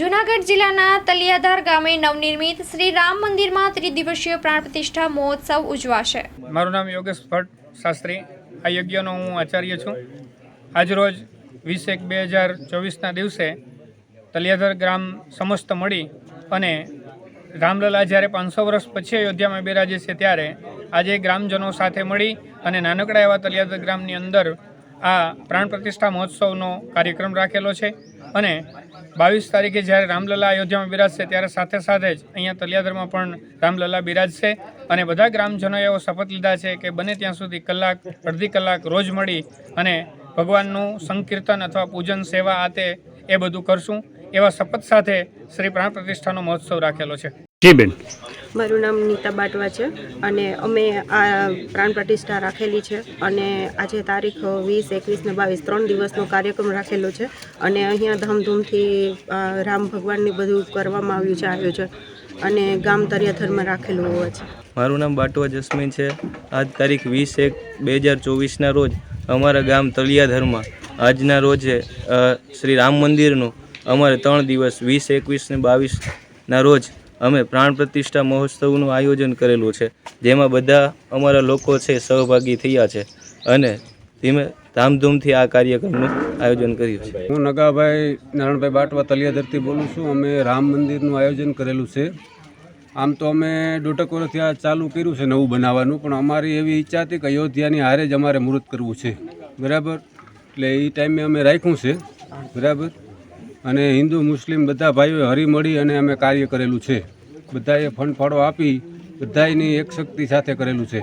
જૂનાગઢ જિલ્લાના તલિયાધાર ગામે નવનિર્મિત શ્રી રામ મંદિરમાં ત્રિદિવસીય પ્રાણ પ્રતિષ્ઠા મહોત્સવ ઉજવાશે. મારું નામ યોગેશ ભટ્ટ શાસ્ત્રી. આ યજ્ઞનો હું આચાર્ય છું. આજરોજ વીસ એક બે હજાર ચોવીસના દિવસે તલિયાધર ગ્રામ સમસ્ત મળી અને રામલલા જ્યારે પાંચસો વર્ષ પછી અયોધ્યામાં બિરાજે છે ત્યારે આજે ગ્રામજનો સાથે મળી અને નાનકડા એવા તલિયાધર ગ્રામની અંદર આ પ્રાણ પ્રતિષ્ઠા મહોત્સવનો કાર્યક્રમ રાખેલો છે. અને બાવીસ તારીખે જ્યારે રામલલા અયોધ્યામાં બિરાજશે, ત્યારે સાથે સાથે જ અહીંયા તલિયાદરમાં પણ રામલલા બિરાજશે. અને બધા ગ્રામજનોએ એવો શપથ લીધા છે કે બને ત્યાં સુધી કલાક, અડધી કલાક રોજ મળી અને ભગવાનનું સંકીર્તન અથવા પૂજન, સેવા આ તે એ બધું કરશું. એવા શપથ સાથે શ્રી પ્રાણ પ્રતિષ્ઠાનો મહોત્સવ રાખેલો છે. જી બેન. મારું નામ નીતા બાટવા છે અને અમે આ પ્રાણ પ્રતિષ્ઠા રાખેલી છે અને આજે તારીખ વીસ, એકવીસ ને બાવીસ ત્રણ દિવસનો કાર્યક્રમ રાખેલો છે અને અહીંયા ધામધૂમથી રામ ભગવાનની બધું કરવામાં આવ્યું છે આયોજન અને ગામ તરિયાથરમાં રાખેલું હોય છે. મારું નામ બાટવા જસ્મીન છે. આજ તારીખ વીસ એક બે હજાર ચોવીસના રોજ અમારા ગામ તળિયાધરમાં આજના રોજે શ્રી રામ મંદિરનું અમારે ત્રણ દિવસ વીસ, એકવીસ ને બાવીસના રોજ અમે પ્રાણ પ્રતિષ્ઠા મહોત્સવનું આયોજન કરેલું છે, જેમાં બધા અમારા લોકો છે સહભાગી થયા છે અને ધીમે ધામધૂમથી આ કાર્યક્રમનું આયોજન કર્યું છે. હું નગાભાઈ નારણભાઈ બાટવા તલિયાધરથી બોલું છું. અમે રામ મંદિરનું આયોજન કરેલું છે. આમ તો અમે દોઢક આ ચાલુ કર્યું છે નવું બનાવવાનું, પણ અમારી એવી ઈચ્છા હતી કે અયોધ્યાની હારે જ અમારે મુહૂર્ત કરવું છે. બરાબર? એટલે એ ટાઈમે અમે રાખ્યું છે. બરાબર? અને હિન્દુ, મુસ્લિમ બધા ભાઈઓએ હરીમળી અને અમે કાર્ય કરેલું છે. બધાએ ફંડ ફાળો આપી બધાની એક શક્તિ સાથે કરેલું છે.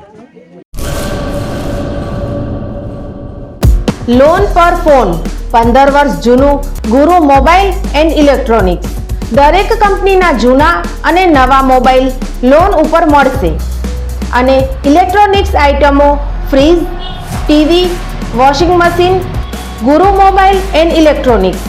લોન પર ફોન પંદર વર્ષ જૂનું, ગુરુ મોબાઈલ એન્ડ ઇલેક્ટ્રોનિક્સ. દરેક કંપનીના જૂના અને નવા મોબાઈલ લોન ઉપર મળશે. અને ઇલેક્ટ્રોનિક્સ આઇટમો fridge, TV, washing machine, Guru mobile and electronics.